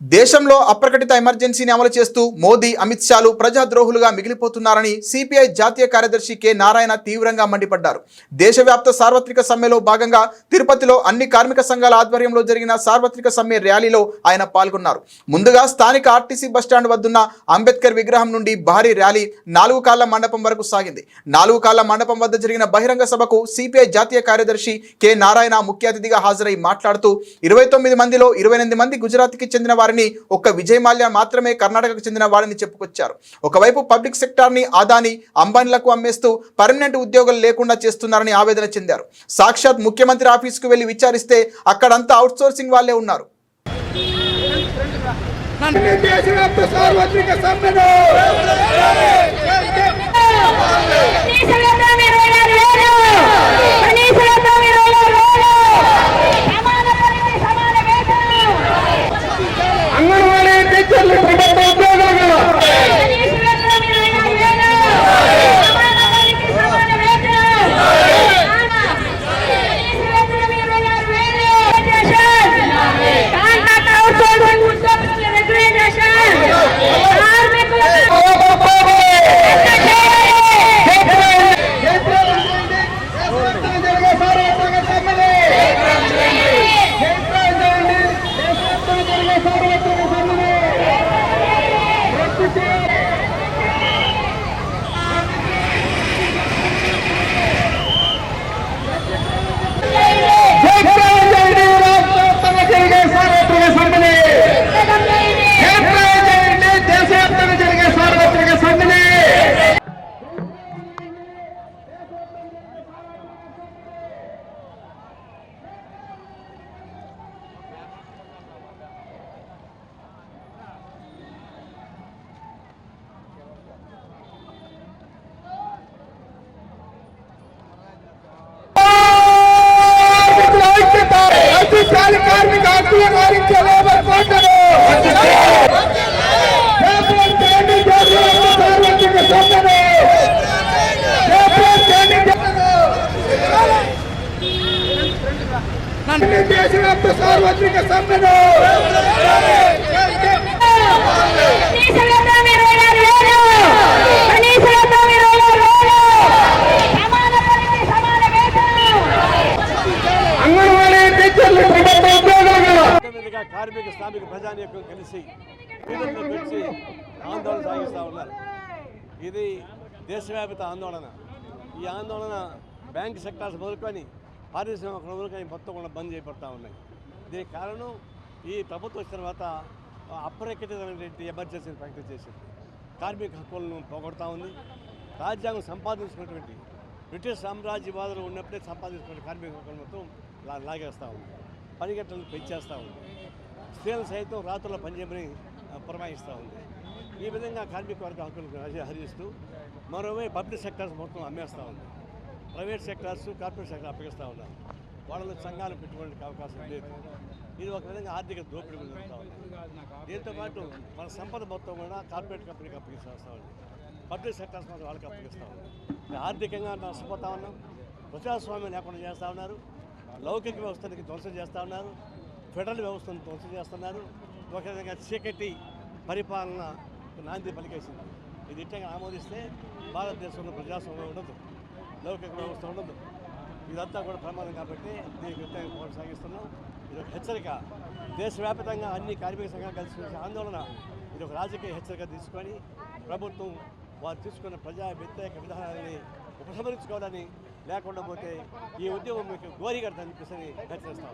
దేశంలో అప్రకటిత ఎమర్జెన్సీని అమలు చేస్తూ మోదీ అమిత్ షాలు ప్రజాద్రోహులుగా మిగిలిపోతున్నారని సిపిఐ జాతీయ కార్యదర్శి కె నారాయణ తీవ్రంగా మండిపడ్డారు. దేశవ్యాప్త సార్వత్రిక సమ్మెలో భాగంగా తిరుపతిలో అన్ని కార్మిక సంఘాల ఆధ్వర్యంలో జరిగిన సార్వత్రిక సమ్మె ర్యాలీలో ఆయన పాల్గొన్నారు. ముందుగా స్థానిక ఆర్టీసీ బస్టాండ్ వద్దున్న అంబేద్కర్ విగ్రహం నుండి భారీ ర్యాలీ నాలుగు కాళ్ళ మండపం వరకు సాగింది. నాలుగు కాళ్ళ మండపం వద్ద జరిగిన బహిరంగ సభకు సిపిఐ జాతీయ కార్యదర్శి కె నారాయణ ముఖ్య అతిథిగా హాజరై మాట్లాడుతూ ఇరవై తొమ్మిది మందిలో ఇరవై ఎనిమిది మంది గుజరాత్కి చెందిన వారిని ఒక్క విజయ్ మాల్యా మాత్రమే కర్ణాటకకు చెందిన వారిని చెప్పుకొచ్చారు. ఒకవైపు పబ్లిక్ సెక్టార్ని ఆదాని అంబానీలకు అమ్మేస్తూ పర్మనెంట్ ఉద్యోగాలు లేకుండా చేస్తున్నారని ఆవేదన చెందారు. సాక్షాత్ ముఖ్యమంత్రి ఆఫీస్కు వెళ్ళి విచారిస్తే అక్కడంతా అవుట్సోర్సింగ్ వాళ్ళే ఉన్నారు. ప్రభుత్వ ఉద్యోగులుగా మొట్టమొదటిగా కార్మిక శ్రామిక ప్రజానీకం కలిసి వీధుల్లో ఆందోళన సాగిస్తూ ఉన్నారు. ఇది దేశవ్యాప్త ఆందోళన. ఈ ఆందోళన బ్యాంక్ సెక్టార్స్ మొదలుకొని పారిశ్రామిక కానీ మొత్తం కూడా బంద్ చేయబడతా ఉన్నాయి. దీనికి కారణం ఈ ప్రభుత్వం వచ్చిన తర్వాత అప్రకటితమైనటువంటి ఎమర్జెన్సీని ప్రకటన చేసింది. కార్మిక హక్కులను పోగొడతా ఉంది. రాజ్యాంగం సంపాదించుకున్నటువంటి బ్రిటిష్ సామ్రాజ్యవాదులు ఉన్నప్పుడే సంపాదించుకున్న కార్మిక హక్కులు మొత్తం లా- లాగేస్తూ ఉంది. పని పెంచేస్తూ ఉంది. స్త్రీలు సైతం రాత్రుల పనిచేయమని పురమాయిస్తూ ఉంది. ఈ విధంగా కార్మిక వర్గ హక్కులను హరిస్తూ మరోవైపు పబ్లిక్ సెక్టర్స్ మొత్తం అమ్మేస్తూ ఉంది. ప్రైవేట్ సెక్టార్స్ కార్పొరేట్ సెక్టర్ అప్పగిస్తూ ఉన్నారు. వాళ్ళలో సంఘాలు పెట్టుకోవడానికి అవకాశం లేదు. ఇది ఒక విధంగా ఆర్థిక దోపిడీ జరుగుతూ ఉంది. దీంతోపాటు మన సంపద మొత్తం కూడా కార్పొరేట్ కంపెనీకి అప్పగిస్తూ వస్తూ ఉంది. పబ్లిక్ సెక్టర్స్ మాత్రం వాళ్ళకి అప్పగిస్తూ ఉంది. ఇది ఆర్థికంగా నష్టపోతా ఉన్నాం. ప్రజాస్వామ్యం లేకుండా చేస్తూ ఉన్నారు. లౌకిక వ్యవస్థకి ధ్వంసం చేస్తూ ఉన్నారు. ఫెడరల్ వ్యవస్థను ధ్వంసం చేస్తున్నారు. ఒక విధంగా చీకటి పరిపాలన నాంది పలికేసింది. ఇది ఇట్టంగా ఆమోదిస్తే భారతదేశంలో ప్రజాస్వామ్యం ఉండదు. లౌకిక వ్యవస్థ ఉండదు. ఇదంతా కూడా ప్రమాదం కాబట్టి దీనికి వ్యతిరేకంగా కొనసాగిస్తున్నాం. ఇది ఒక హెచ్చరిక. దేశవ్యాప్తంగా అన్ని కార్మిక సంఘాలు కలిసి ఆందోళన ఇది ఒక రాజకీయ హెచ్చరిక తీసుకొని ప్రభుత్వం వారు తీసుకున్న ప్రజా వ్యతిరేక విధానాన్ని ఉపసంహరించుకోవాలని లేకుండా పోతే ఈ ఉద్యమం మీకు గోరిగడతాన్ని చెప్పేసి హెచ్చరిస్తాం